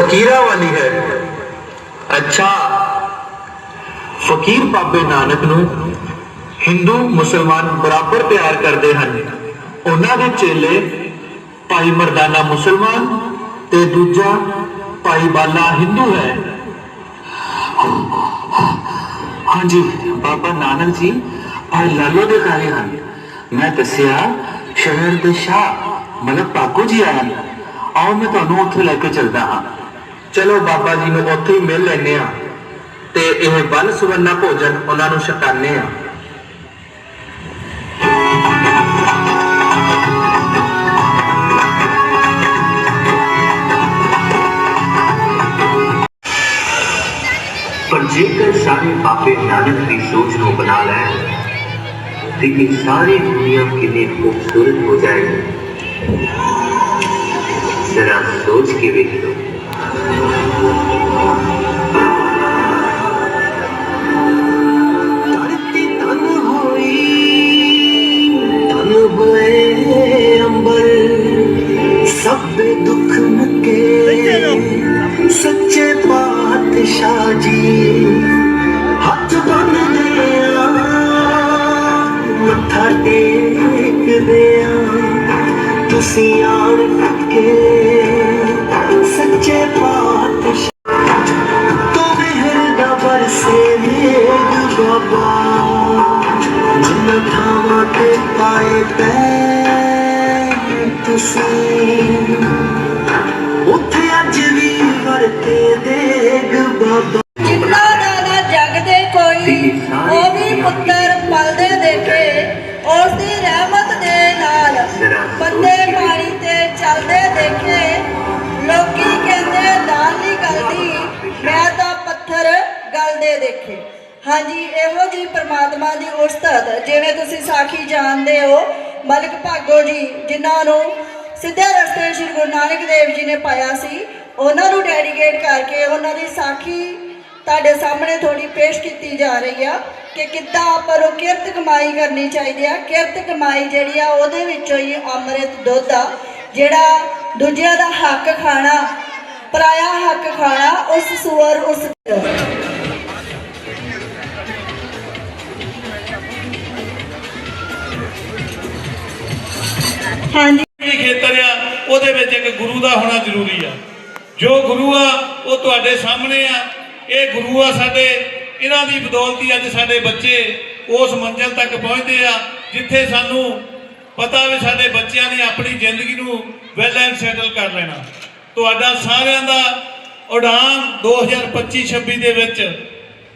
ਫਕੀਰਾਂ ਵਾਲੀ ਹੈ। ਅੱਛਾ, ਫਕੀਰ ਬਾਬੇ ਨਾਨਕ ਨੂੰ ਹਿੰਦੂ ਮੁਸਲਮਾਨ ਬਰਾਬਰ ਪਿਆਰ ਕਰਦੇ ਹਨ। ਉਹਨਾਂ ਦੇ ਚੇਲੇ ਭਾਈ ਮਰਦਾਨਾ ਮੁਸਲਮਾਨ ਤੇ ਦੂਜਾ ਭਾਈ ਬਾਲਾ ਹਿੰਦੂ ਹੈ। ਹਾਂਜੀ, ਬਾਬਾ ਨਾਨਕ ਜੀ, ਭਾਈ ਲਾਲੋ ਦੇ ਘਰੇ ਹਨ। ਮੈਂ ਦੱਸਿਆ, ਸ਼ਹਿਰ ਦੇ ਸ਼ਾਹ ਮਤਲਬ ਪਾਕੂ ਜੀ ਆਇਆ ਆਓ, ਮੈਂ ਤੁਹਾਨੂੰ ਉੱਥੇ ਲੈ ਕੇ ਚੱਲਦਾ ਹਾਂ। ਚਲੋ ਬਾਬਾ ਜੀ ਨੂੰ ਉੱਥੇ ਹੀ ਮਿਲ ਲੈਨੇ ਆ ਤੇ ਇਹ ਬਲ ਸੁਵੰਨਾ ਭੋਜਨ ਉਹਨਾਂ ਨੂੰ ਛਕਾਨੇ ਆ ਪਰ ਜੇਕਰ ਸਾਰੇ ਬਾਬੇ ਨਾਨਕ ਦੀ ਸੋਚ ਨੂੰ ਬਣਾ ਲੈਣ ਤੇ ਇਹ ਸਾਰੀ ਦੁਨੀਆ ਕਿੰਨੀ ਖੂਬਸੂਰਤ ਹੋ ਜਾਏਗੀ ਜ਼ਰਾ ਸੋਚ ਕੇ ਵੇਖੋ ਧਰਤੀ ਤਨ ਹੋਈ ਤਨ ਹੋਏ ਅੰਬਰ। ਸਭ ਦੁੱਖ ਮੁਕੇ ਸੱਚੇ ਪਾਤਸ਼ਾਹ ਜੀ। ਹੱਥ ਬੰਨਦੇ ਆ ਮੱਥਾ ਟੇਕਦੇ ਆ ਤੁਸੀਂ ਆਣ ਕੇ ਜਿਨ ਥਾਵਾਂ ਤੇ ਪਾਏ ਪੈ ਤੁਸੀਂ ਉੱਥੇ ਅੱਜ ਵੀ ਵਰਤੇ ਦੇਗ ਬਾਬਾ ਜਿੰਨਾ ਦਾ ਜਗ ਦੇ ਕੋਈ, ਉਹ ਵੀ ਪੁੱਤਰ ਪਲਦੇ ਦੇਖੇ। ਉਸ ਦੀ ਰਹਿਮਤ ਦੇ ਨਾਲ ਬੰਦੇ ਪਾਣੀ ਤੇ ਚੱਲਦੇ ਦੇਖੇ। ਲੋਕੀ ਕਹਿੰਦੇ ਦਾਲ ਨਹੀਂ ਗਲਦੀ ਮੈਂ ਤਾਂ ਪੱਥਰ ਗਲਦੇ ਦੇਖੇ। ਹਾਂਜੀ, ਇਹੋ ਜੀ ਪ੍ਰਮਾਤਮਾ ਦੀ ਉਸਤਤ ਜਿਵੇਂ ਤੁਸੀਂ ਸਾਖੀ ਜਾਣਦੇ ਹੋ, ਮਲਕ ਭਾਗੋ ਜੀ, ਜਿਨ੍ਹਾਂ ਨੂੰ ਸਿੱਧੇ ਰਸਤੇ ਸ਼੍ਰੀ ਗੁਰੂ ਨਾਨਕ ਦੇਵ ਜੀ ਨੇ ਪਾਇਆ ਸੀ, ਉਹਨਾਂ ਨੂੰ ਡੈਡੀਕੇਟ ਕਰਕੇ ਉਹਨਾਂ ਦੀ ਸਾਖੀ ਤੁਹਾਡੇ ਸਾਹਮਣੇ ਥੋੜੀ ਪੇਸ਼ ਕੀਤੀ ਜਾ ਰਹੀ ਆ ਕਿ ਕਿੱਦਾਂ ਆਪਾਂ ਨੂੰ ਕਿਰਤ ਕਮਾਈ ਕਰਨੀ ਚਾਹੀਦੀ ਆ। ਕਿਰਤ ਕਮਾਈ ਜਿਹੜੀ ਆ, ਉਹਦੇ ਵਿੱਚੋਂ ਹੀ ਅੰਮ੍ਰਿਤ ਦੁੱਧ ਆ, ਜਿਹੜਾ ਦੂਜਿਆਂ ਦਾ ਹੱਕ ਖਾਣਾ, ਪਰਾਇਆ ਹੱਕ ਖਾਣਾ, ਉਸ ਸੂਰ ਉਸ ਹਾਂਜੀ। ਵੀ ਖੇਤਰ ਆ, ਉਹਦੇ ਵਿੱਚ ਇੱਕ ਗੁਰੂ ਦਾ ਹੋਣਾ ਜ਼ਰੂਰੀ ਆ। ਜੋ ਗੁਰੂ ਆ, ਉਹ ਤੁਹਾਡੇ ਸਾਹਮਣੇ ਆ। ਇਹ ਗੁਰੂ ਆ ਸਾਡੇ, ਇਹਨਾਂ ਦੀ ਬਦੌਲਤੀ ਅੱਜ ਸਾਡੇ ਬੱਚੇ ਉਸ ਮੰਜ਼ਿਲ ਤੱਕ ਪਹੁੰਚਦੇ ਆ, ਜਿੱਥੇ ਸਾਨੂੰ ਪਤਾ ਵੀ ਸਾਡੇ ਬੱਚਿਆਂ ਨੇ ਆਪਣੀ ਜ਼ਿੰਦਗੀ ਨੂੰ ਵੈਲ ਐਂਡ ਸੈਟਲ ਕਰ ਲੈਣਾ। ਤੁਹਾਡਾ ਸਾਰਿਆਂ ਦਾ ਉਡਾਨ 2025-26 ਦੇ ਵਿੱਚ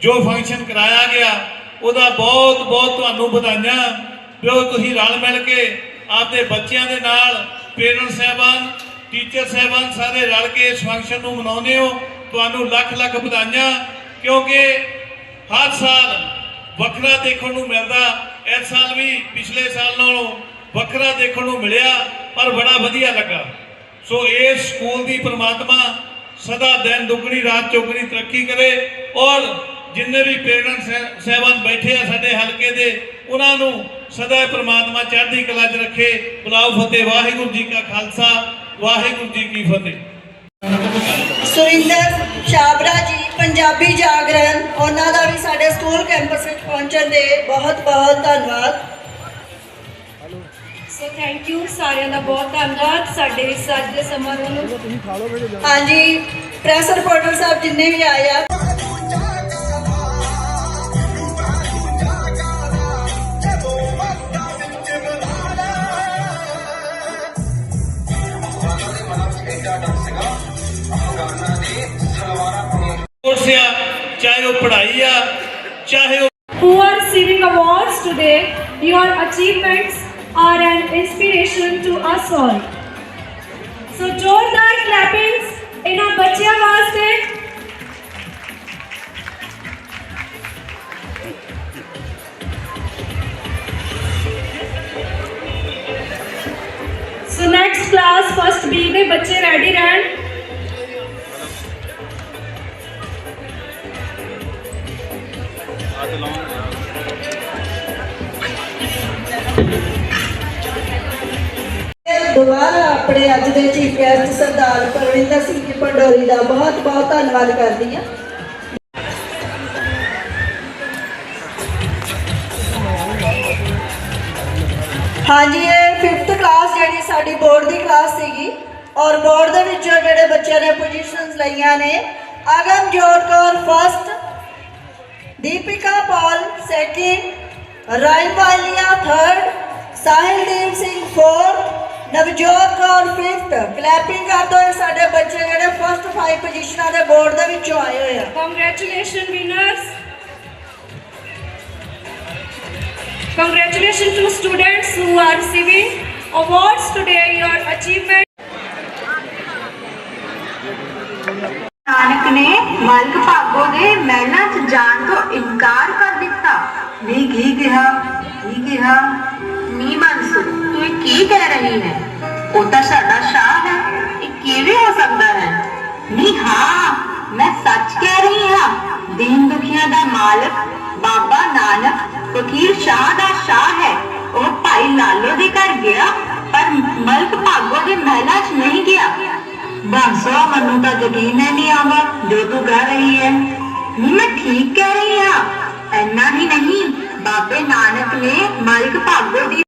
ਜੋ ਫੰਕਸ਼ਨ ਕਰਾਇਆ ਗਿਆ, ਉਹਦਾ ਬਹੁਤ ਬਹੁਤ ਤੁਹਾਨੂੰ ਵਧਾਈਆਂ। ਜੋ ਤੁਸੀਂ ਰਲ ਮਿਲ ਕੇ ਆਪਦੇ ਬੱਚਿਆਂ ਦੇ ਨਾਲ ਪੇਰੈਂਟ ਸਹਿਬਾਨ, ਟੀਚਰ ਸਹਿਬਾਨ ਸਾਰੇ ਰਲ ਕੇ ਇਸ ਫੰਕਸ਼ਨ ਨੂੰ ਮਨਾਉਂਦੇ ਹੋ। ਤੁਹਾਨੂੰ ਲੱਖ ਲੱਖ ਵਧਾਈਆਂ, ਕਿਉਂਕਿ ਹਰ ਸਾਲ ਵੱਖਰਾ ਦੇਖਣ ਨੂੰ ਮਿਲਦਾ। ਇਸ ਸਾਲ ਵੀ ਪਿਛਲੇ ਸਾਲ ਨਾਲੋਂ ਵੱਖਰਾ ਦੇਖਣ ਨੂੰ ਮਿਲਿਆ, ਪਰ ਬੜਾ ਵਧੀਆ ਲੱਗਾ। ਸੋ ਇਸ ਸਕੂਲ ਦੀ ਪ੍ਰਮਾਤਮਾ ਸਦਾ ਦਿਨ ਦੁੱਗਣੀ, ਰਾਤ ਚੌਗਣੀ ਤਰੱਕੀ ਕਰੇ ਔਰ ਜਿੰਨੇ ਵੀ ਪੇਰੈਂਟਸ ਸਹਿਬਾਨ ਬੈਠੇ ਆ ਸਾਡੇ ਹਲਕੇ ਦੇ, ਉਹਨਾਂ ਨੂੰ ਸਦਾ ਪ੍ਰਮਾਤਮਾ ਚੜ੍ਹਦੀ ਕਲਾ 'ਚ ਰੱਖੇ। ਬੁਲਾਓ ਫਤਿਹ ਵਾਹਿਗੁਰੂ ਜੀ ਕਾ ਖਾਲਸਾ ਵਾਹਿਗੁਰੂ ਜੀ ਕੀ ਫਤਿਹ। ਸੁਰਿੰਦਰ ਛਾਬੜਾ ਜੀ ਪੰਜਾਬੀ ਜਾਗਰਣ ਉਹਨਾਂ ਦਾ ਵੀ ਸਾਡੇ ਸਕੂਲ ਕੈਂਪਸ ਵਿੱਚ ਪਹੁੰਚਣ ਦੇ ਬਹੁਤ ਬਹੁਤ ਧੰਨਵਾਦ। ਸੋ ਥੈਂਕ ਯੂ ਸਾਰਿਆਂ ਦਾ ਬਹੁਤ ਧੰਨਵਾਦ ਸਾਡੇ ਇਸ ਅੱਜ ਦੇ ਸਮਾਰੋਹ ਨੂੰ। ਹਾਂਜੀ ਪ੍ਰੈਸ ਰਿਪੋਰਟਰ ਸਾਹਿਬ ਜਿੰਨੇ ਵੀ ਆਏ ਆ कोर्स चाहे वो पढ़ाई आ चाहे वो who are receiving awards today your achievements are an inspiration to us all so join जोरदार clappings our बच्चियाँ वास्ते so next class first b में बच्चे ready रहन ਰਹਿਣ ਦੁਬਾਰਾ ਦੁਬਾਰਾ ਆਪਣੇ ਅੱਜ ਦੇ ਚੀਫ ਗੈਸਟ ਸਰਦਾਰ ਪਰਵਿੰਦਰ ਸਿੰਘ ਪੰਡੋਰੀ ਦਾ ਬਹੁਤ ਬਹੁਤ ਧੰਨਵਾਦ ਕਰਦੀ ਹਾਂ। ਹਾਂਜੀ, ਇਹ 5th ਕਲਾਸ ਜਿਹੜੀ ਸਾਡੀ ਬੋਰਡ ਦੀ ਕਲਾਸ ਸੀਗੀ ਔਰ ਬੋਰਡ ਦੇ ਵਿੱਚ ਜਿਹੜੇ ਬੱਚਿਆਂ ਨੇ ਪੋਜੀਸ਼ਨਸ ਲਈਆਂ ਨੇ, Agamjot Kaur first Deepika Pal second Raiwalia third Sahildeep Singh fourth Navjot Kaur fifth clapping ਕਰ ਇਹ ਸਾਡੇ ਬੱਚੇ ਜਿਹੜੇ ਫਸਟ 5 ਪੋਜੀਸ਼ਨਾਂ ਦੇ ਬੋਰਡ ਦੇ ਵਿੱਚੋਂ ਆਏ ਹੋਏ ਆ Congratulations, winners. Congratulations to students who are receiving awards today. Your achievement. Nanak ਨੇ ਮਲਕ ਭਾਗੋ ਦੇ ਮਹਿਲਾਂ 'ਚ ਜਾਣ ਤੋਂ ਇਨਕਾਰ ਕਰ ਦਿੱਤਾ ਨੀ ਕੀ ਕਿਹਾ ਕੀ ਕਿਹਾ ਨੀ ਮਨਸੂ ਤੂੰ ਇਹ ਕੀ ਕਹਿ ਰਹੀ ਹੈ ਉਹ ਤਾਂ ਸਾਡਾ ਸ਼ਾਹ ਹੈ ਇਹ ਕਿਵੇਂ ਹੋ ਸਕਦਾ ਹੈ ਨੀ ਹਾਂ ਮੈਂ ਸੱਚ ਕਹਿ ਰਹੀ ਹਾਂ ਦੀਨ ਦੁਖੀਆਂ ਦਾ ਮਾਲਕ ਬਾਬਾ ਨਾਨਕ ਫਕੀਰ ਸ਼ਾਹ ਦਾ ਸ਼ਾਹ ਹੈ ਉਹ ਭਾਈ ਲਾਲੋ ਦੇ ਘਰ ਗਿਆ ਪਰ ਮਲਕ ਭਾਗੋ ਦੇ ਮਹਿਲਾਂ 'ਚ ਨਹੀਂ ਗਿਆ ਬਾਂਸਾ ਮੈਨੂੰ ਤਾਂ ਯਕੀਨ ਹੀ ਨਹੀਂ ਆਉਂਦਾ ਜੋ ਤੂੰ ਕਹਿ ਰਹੀ ਹੈ ਨਹੀਂ ਮੈਂ ਠੀਕ ਕਹਿ ਰਹੀ ਹਾਂ। ਇੰਨਾ ਹੀ ਨਹੀਂ ਬਾਬੇ ਨਾਨਕ ਨੇ ਮਲਕ ਭਾਗੋ ਦੀ